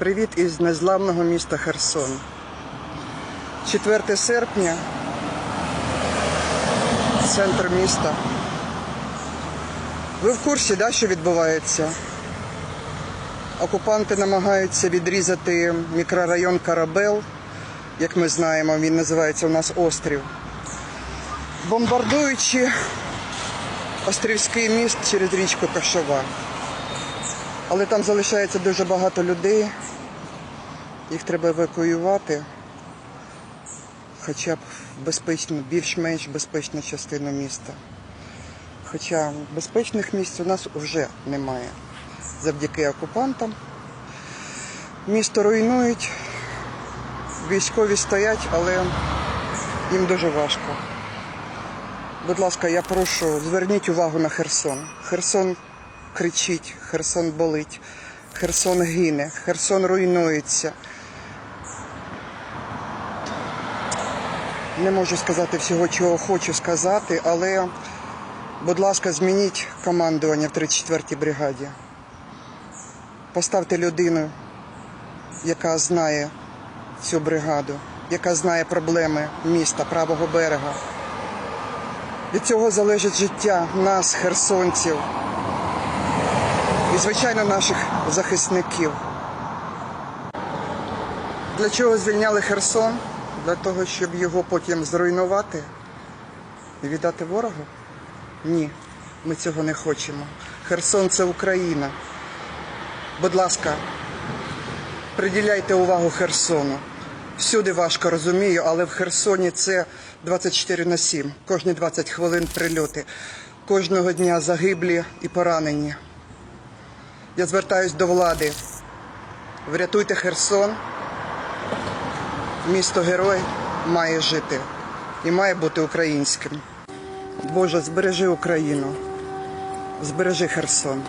Привіт із незламного міста Херсон. 4 серпня, центр міста. Ви в курсі, да, що відбувається? Окупанти намагаються відрізати мікрорайон Карабел, як ми знаємо, він називається у нас острів. Бомбардуючи острівський міст через річку Кашова. Але там залишається дуже багато людей. Їх треба евакуювати. Хоча б в безпечну, більш-менш безпечну частину міста. Хоча безпечних місць у нас вже немає. Завдяки окупантам. Місто руйнують, військові стоять, але їм дуже важко. Будь ласка, я прошу, зверніть увагу на Херсон. Херсон кричить, Херсон болить, Херсон гине, Херсон руйнується. Не можу сказати всього, чого хочу сказати, але, будь ласка, змініть командування в 34-й бригаді. Поставте людину, яка знає цю бригаду, яка знає проблеми міста, правого берега. Від цього залежить життя нас, херсонців, і, звичайно, наших захисників. Для чого звільняли Херсон? Для того, щоб його потім зруйнувати і віддати ворогу? Ні, ми цього не хочемо. Херсон це Україна. Будь ласка, приділяйте увагу Херсону. Всюди важко розумію, але в Херсоні це 24 на 7. Кожні 20 хвилин прильоти. Кожного дня загиблі і поранені. Я звертаюсь до влади. Врятуйте Херсон. Місто герой має жити і має бути українським. Боже, збережи Україну, збережи Херсон.